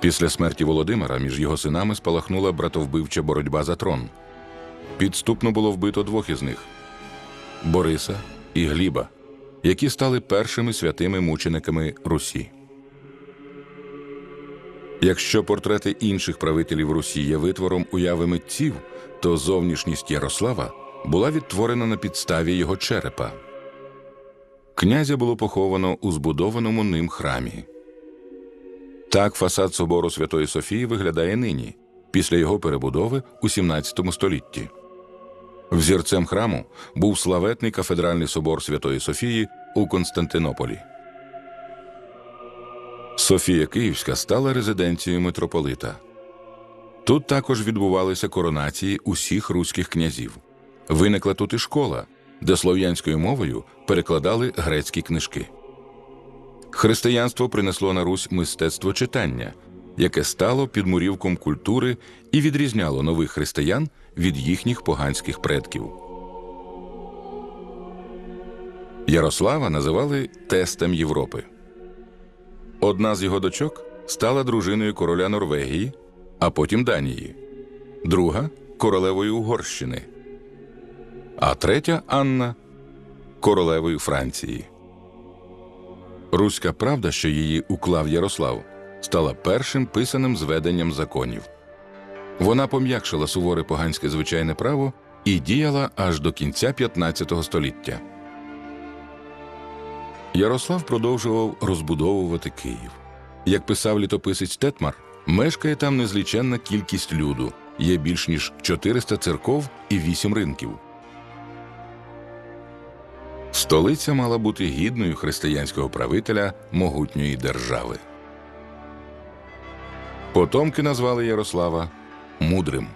Після смерті Володимира між його синами спалахнула братовбивча боротьба за трон. Підступно було вбито двох із них Бориса і Гліба, які стали першими святими мучениками Русі. Якщо портрети інших правителів Русі є витвором уяви митців, то зовнішність Ярослава була відтворена на підставі його черепа. Князя було поховано у збудованому ним храмі. Так фасад собору Святої Софії виглядає нині, після його перебудови у 17 столітті. Взірцем храму був славетний кафедральний собор Святої Софії у Константинополі. Софія Київська стала резиденцією митрополита. Тут також відбувалися коронації усіх руських князів. Виникла тут і школа, де слов'янською мовою перекладали грецькі книжки. Християнство принесло на Русь мистецтво читання, яке стало підмурівком культури і відрізняло нових християн від їхніх поганських предків. Ярослава називали тестем Європи. Одна з його дочок стала дружиною короля Норвегії, а потім Данії, друга королевою Угорщини, а третя Анна королевою Франції. Руська правда, що її уклав Ярослав, стала першим писаним зведенням законів. Вона пом'якшила суворе поганське звичайне право і діяла аж до кінця 15 століття. Ярослав продовжував розбудовувати Київ. Як писав літописець Тетмар, мешкає там незліченна кількість люду, є більш ніж 400 церков і 8 ринків. Столиця мала бути гідною християнського правителя могутньої держави. Потомки назвали Ярослава мудрим.